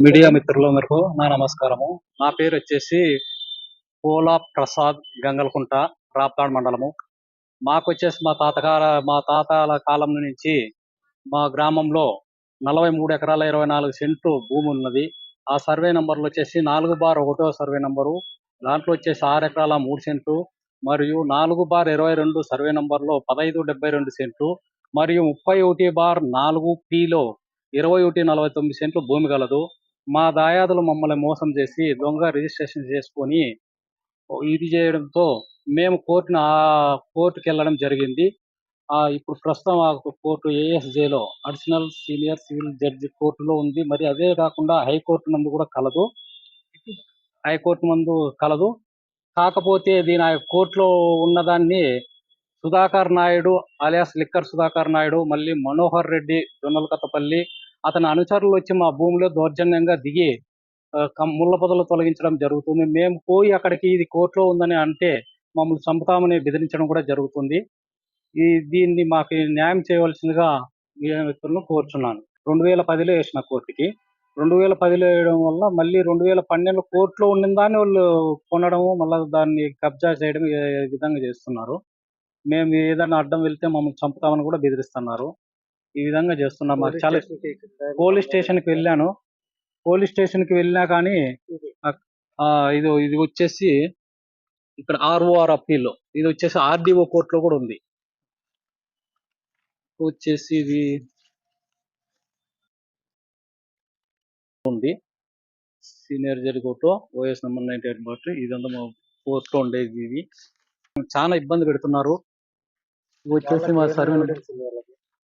Media మిత్రులందరికీ నా నమస్కారము. నా పేరు వచ్చేసి పోలా ప్రసాద్ గంగలకుంట రాప్తాడ్ మండలము. మాకు వచ్చేసి మా తాతగార మా తాతల కాలం నుంచి మా గ్రామంలో నలభై మూడు ఎకరాల ఇరవై నాలుగు సెంటు భూమి ఉన్నది. ఆ సర్వే నంబర్లు వచ్చేసి నాలుగు బార్ ఒకటో సర్వే నంబరు దాంట్లో వచ్చేసి ఆరు ఎకరాల మూడు సెంటు మరియు నాలుగు బార్ ఇరవై రెండు సర్వే నంబర్లో పదహైదు డెబ్బై రెండు సెంటు మరియు ముప్పై ఒకటి బార్ నాలుగు పిలో ఇరవై ఒకటి నలభై తొమ్మిది సెంట్లు భూమి కలదు మా దాయాదులు మమ్మల్ని మోసం చేసి దొంగ రిజిస్ట్రేషన్ చేసుకొని ఇది చేయడంతో మేము కోర్టును ఆ కోర్టుకి వెళ్ళడం జరిగింది. ఇప్పుడు ప్రస్తుతం ఆ కోర్టు ఏఎస్జేలో అడిషనల్ సీనియర్ సివిల్ జడ్జి కోర్టులో ఉంది. మరి అదే కాకుండా హైకోర్టు నందు కూడా కలదు. హైకోర్టు నందు కలదు. కాకపోతే దీని ఆ కోర్టులో ఉన్నదాన్ని సుధాకర్ నాయుడు అలియాస్ లిక్కర్ సుధాకర్ నాయుడు మళ్ళీ మనోహర్ రెడ్డి జొన్నలకత్తపల్లి అతని అనుచరులు వచ్చి మా భూమిలో దౌర్జన్యంగా దిగి ముళ్ళ పొదలు తొలగించడం జరుగుతుంది. మేము పోయి అక్కడికి ఇది కోర్టులో ఉందని అంటే మమ్మల్ని చంపుతామని బెదిరించడం కూడా జరుగుతుంది. ఈ దీన్ని మాకు న్యాయం చేయవలసిందిగా వ్యక్తులను కోరుచున్నాను. రెండు వేల పదిలో వేసిన కోర్టుకి. రెండు వేల పదిలో వేయడం వల్ల మళ్ళీ రెండు వేల పన్నెండు కోర్టులో ఉన్న దాన్ని వాళ్ళు కొనడము మళ్ళీ దాన్ని కబ్జా చేయడం విధంగా చేస్తున్నారు. మేము ఏదైనా అడ్డం వెళ్తే మమ్మల్ని చంపుతామని కూడా బెదిరిస్తున్నారు. ఈ విధంగా చేస్తున్నారు మాకు చాలా పోలీస్ స్టేషన్కి వెళ్ళాను. పోలీస్ స్టేషన్కి వెళ్ళినా కానీ ఇది. ఇది వచ్చేసి ఇక్కడ ఆర్ఓఆర్ అప్పీల్. ఇది వచ్చేసి ఆర్డీఓ కోర్టులో కూడా ఉంది. వచ్చేసి ఇది ఉంది. Senior judge court OS number ninety eight but ఇదంతా మా కోర్టులో ఉండేది ఇది. చాలా ఇబ్బంది పెడుతున్నారు. వచ్చేసి మా సర్వే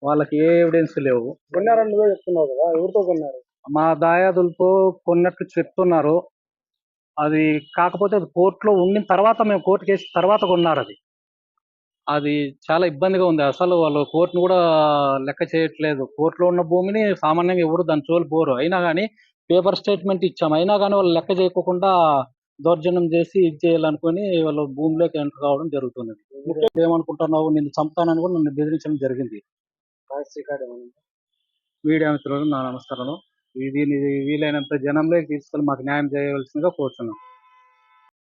వాళ్ళకి ఏ ఎవిడెన్స్ లేవు. కొన్నారని నువ్వే చెప్తున్నావు కదా ఎవరితో కొన్నారు? మా దాయాదులతో కొన్నట్టు చెప్తున్నారు. అది కాకపోతే అది కోర్టులో ఉండిన తర్వాత మేము కోర్టు కేసు తర్వాత కొన్నారు అది. అది చాలా ఇబ్బందిగా ఉంది. అసలు వాళ్ళు కోర్టును కూడా లెక్క చేయట్లేదు. కోర్టులో ఉన్న భూమిని సామాన్యంగా ఎవరు దాని జోలు పోరు. అయినా కానీ పేపర్ స్టేట్మెంట్ ఇచ్చాం. అయినా కానీ వాళ్ళు లెక్క చేయకోకుండా దౌర్జన్యం చేసి ఇది చేయాలనుకుని వాళ్ళ భూమిలోకి ఎంటర్ కావడం జరుగుతుంది ఏమనుకుంటున్నావు నిన్ను చంపుతానని కూడా నన్ను బెదిరించడం జరిగింది. మీడియా మిత్రులకు నా నమస్కారాలు. ఇది వీలైనంత జనంలోకి తీసుకెళ్ళి మాకు న్యాయం చేయవలసిందిగా కోరుతున్నాం